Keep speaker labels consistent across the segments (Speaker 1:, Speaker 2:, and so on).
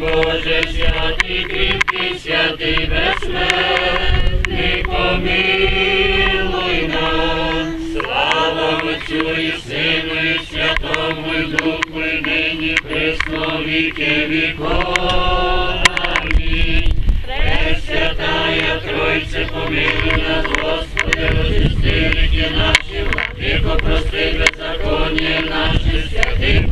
Speaker 1: Боже, святий, кріпкий, святий безсмертний, помилуй нас, слава Отцю і Сину, і Святому і Духу, і нині присно віки віков. Амінь. Пресвятая Тройця, помилуй нас, Господи, розістиники наші, віко прости беззаконні наші
Speaker 2: святих.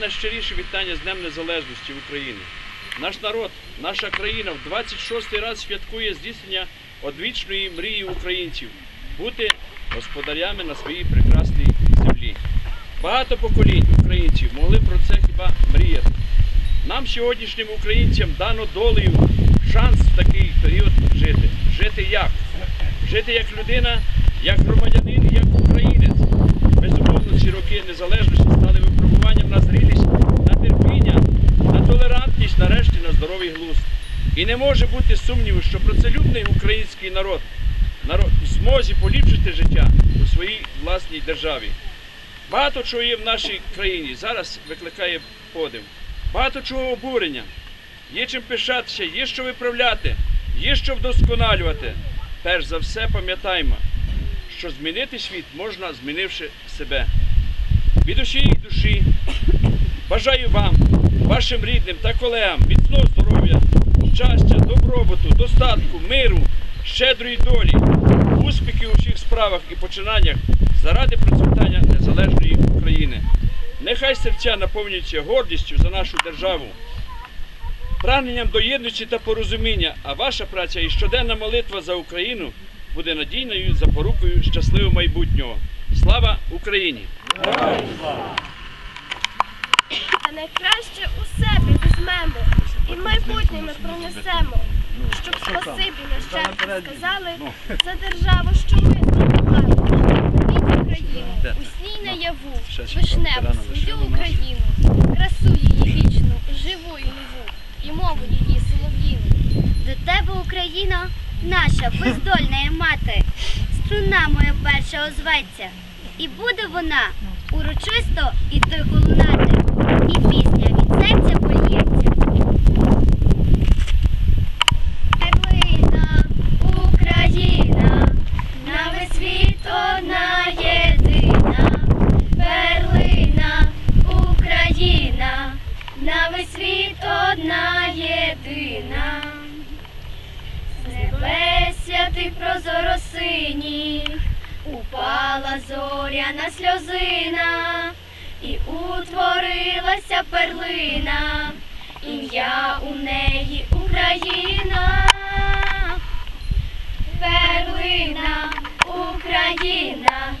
Speaker 3: Найщиріші вітання з Днем Незалежності України. Наш народ, наша країна в 26-й раз святкує здійснення одвічної мрії українців бути господарями на своїй прекрасній землі. Багато поколінь українців могли про це хіба мріяти. Нам, сьогоднішнім українцям, дано долею шанс в такий період жити. Жити як? Жити як людина, як громадянин, як українець. Безумовно, ці роки незалежності стали випробуванням на зрілість, на терпіння, на толерантність, нарешті на здоровий глузд. І не може бути сумніву, що працелюбний український народ, народ в змозі поліпшити життя у своїй власній державі. Багато чого є в нашій країні, зараз викликає подив. Багато чого обурення. Є чим пишатися, є що виправляти, є що вдосконалювати. Перш за все пам'ятаймо, що змінити світ можна, змінивши себе. Від усієї душі бажаю вам, вашим рідним та колегам міцного здоров'я, щастя, добробуту, достатку, миру, щедрої долі, успіхів у всіх справах і починаннях заради процвітання незалежної України. Нехай серця наповнюються гордістю за нашу державу, прагненням до єдності та порозуміння, а ваша праця і щоденна молитва за Україну буде надійною запорукою щасливого майбутнього. Слава Україні!
Speaker 4: А найкраще у себе і майбутнє ми пронесемо, щоб спасибі нащадки сказали за державу, що ми. Від Україну, усній наяву, вишневу свою Україну, красу її вічну, живу нову, і мову її солов'їну.
Speaker 5: До тебе, Україно, наша бездольна мати, струна моя перша озветься, і буде вона урочисто і тихо лунати, і пісня від серця полється. Упала зоряна сльозина, і утворилася перлина, ім'я у неї Україна. Перлина, Україна,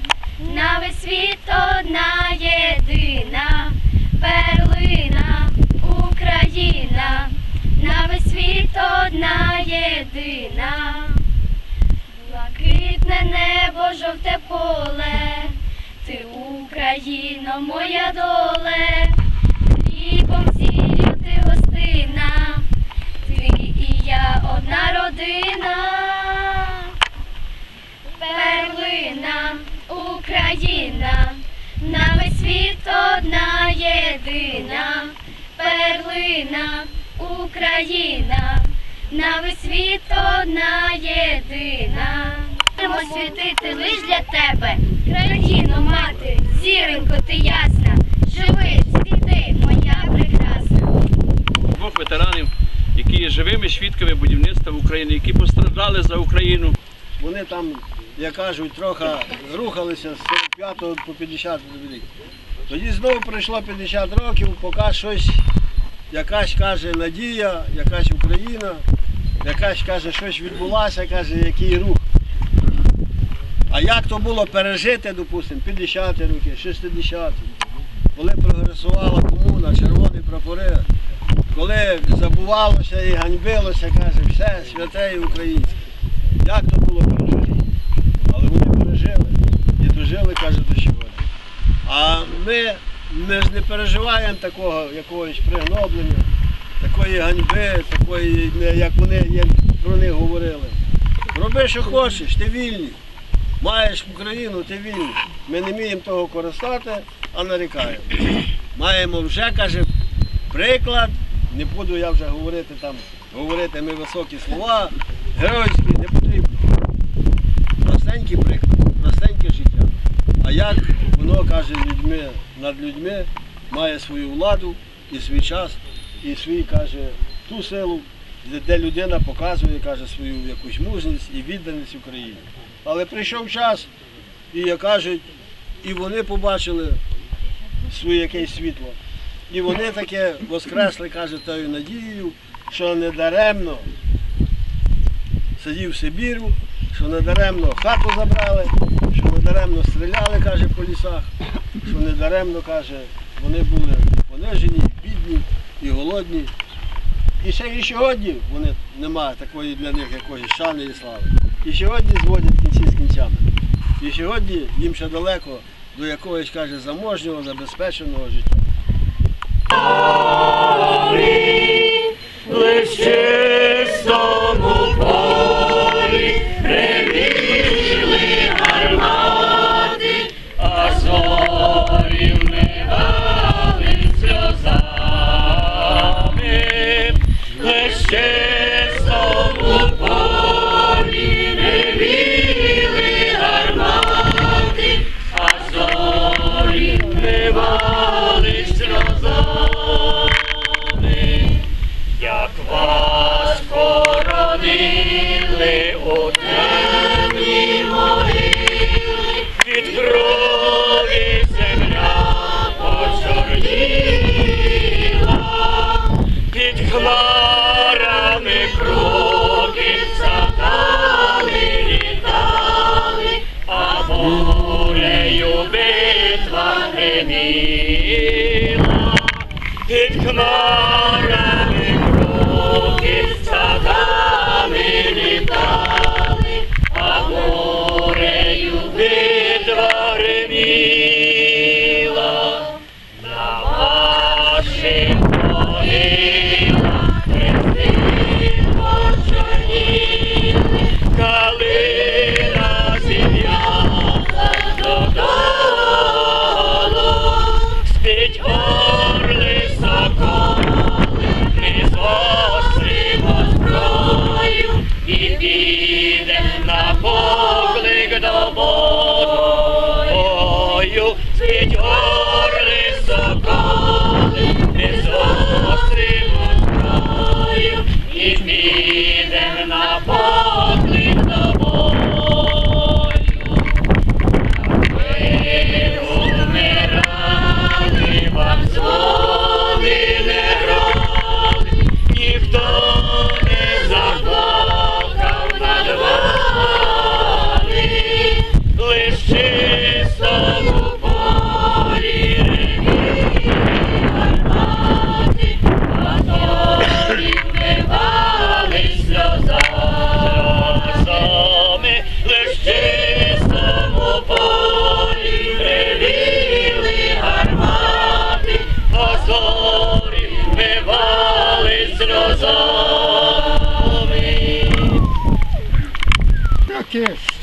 Speaker 5: на весь світ одна єдина. Перлина, Україна, на весь світ одна єдина. Блакитне небо, жовте поле, ти Україно, моя доле, хлібом сіллю ти гостина, ти і я одна родина. Перлина, Україна, на весь світ одна єдина. Перлина, Україна, на весь світ одна єдина. Будемо світити лиш для тебе, країно мати, зіронько ти ясна, живи, світи, моя прекрасна.
Speaker 3: Двох ветеранів, які є живими свідками будівництва України, які постраждали за Україну.
Speaker 2: Вони там, як кажуть, трохи зрухалися з 45 по 50 рік. Тоді знову пройшло 50 років, поки щось, якась каже надія, якась Україна, якась каже, щось відбулося, каже, який рух. А як то було пережити, допустимо, 50 ті роки, 60 ті коли прогресувала комуна, червоні прапори, коли забувалося і ганьбилося, каже, все святе і українське. Як то було пережити? Але вони пережили і дожили, каже, до сьогодні. А ми, ми ж не переживаємо такого якогось пригноблення, такої ганьби, такої, як вони як про них говорили. Роби, що хочеш, ти вільний. Маєш Україну, ти вільний. Ми не вміємо того користати, а нарікаємо. Маємо вже, каже, приклад, не буду я вже говорити там, говорити ми високі слова, геройські не потрібно. Простенький приклад, простеньке життя. А як воно каже людьми над людьми, має свою владу і свій час, і свій каже ту силу, де- людина показує, каже, свою якусь мужність і відданість Україні. Але прийшов час, і як кажуть, і вони побачили своє якесь світло. І вони таке воскресли, каже, тою надією, що не даремно сидів в Сибіру, що не даремно хату забрали, що не даремно стріляли, каже, по лісах, що не даремно, каже, вони були понижені, бідні і голодні. І ще і сьогодні вони немає такої для них якоїсь шани і слави. І сьогодні зводять. І сьогодні їм ще далеко до якогось, каже, заможнього, забезпеченого життя.
Speaker 1: Битва. Під хмарами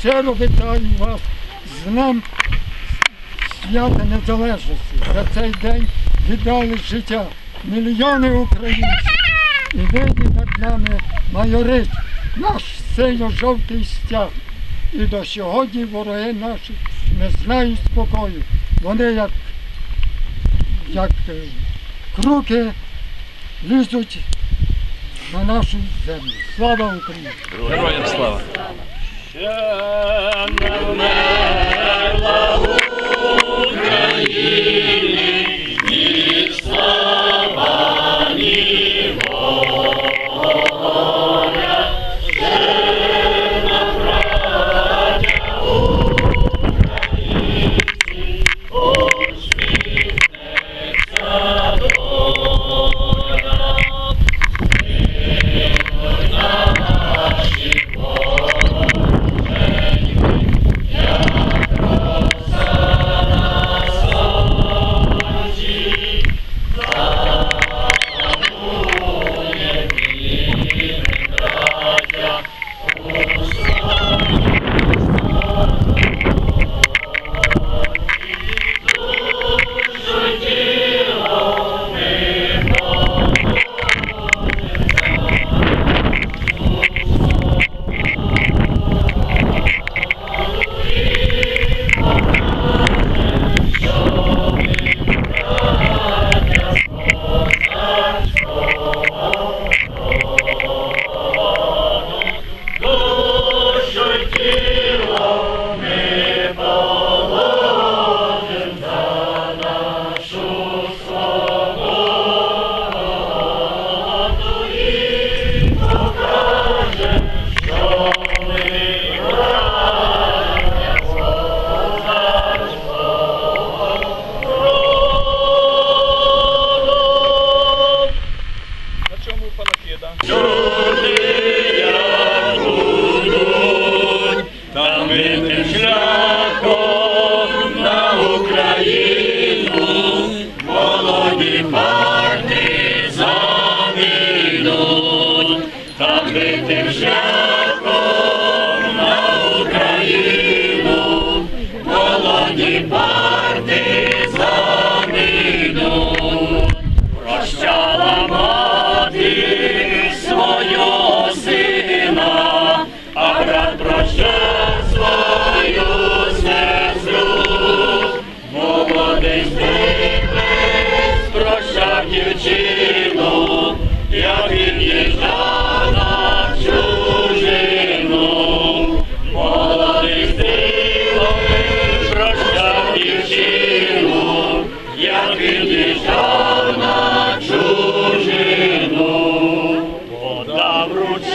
Speaker 6: щиро вітаю вас з Днем свята Незалежності. За цей день віддали життя мільйони українців. І нині над нами майорить наш синьо-жовтий стяг. І до сьогодні вороги наші не знають спокою. Вони як, як е, круки лізуть на нашу землю. Слава Україні!
Speaker 3: Героям слава!
Speaker 1: Ще не вмерла Україні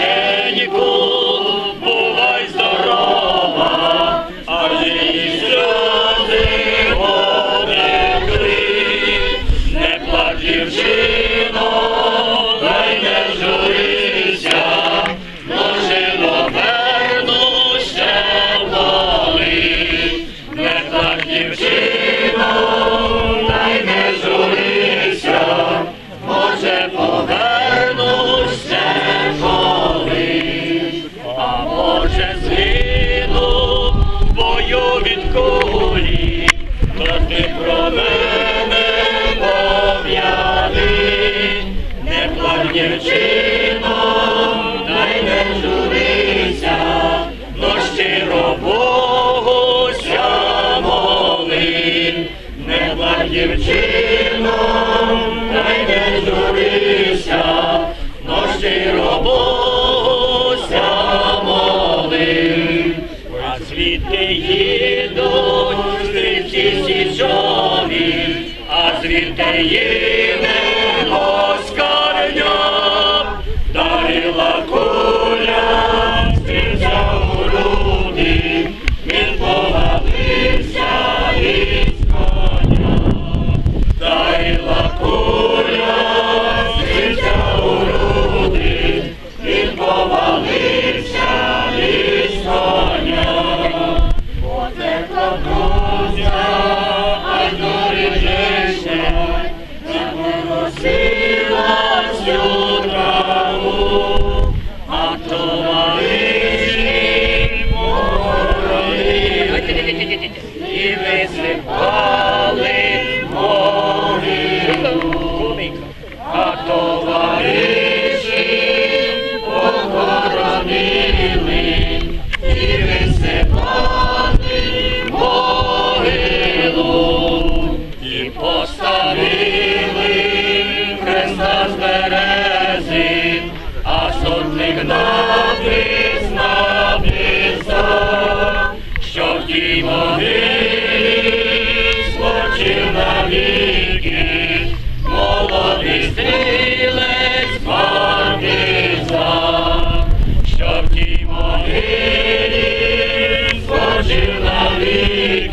Speaker 1: ручейку, їдуть стрільці січові, а звідти їде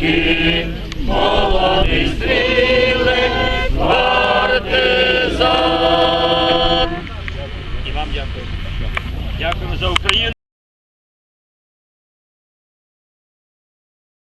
Speaker 1: He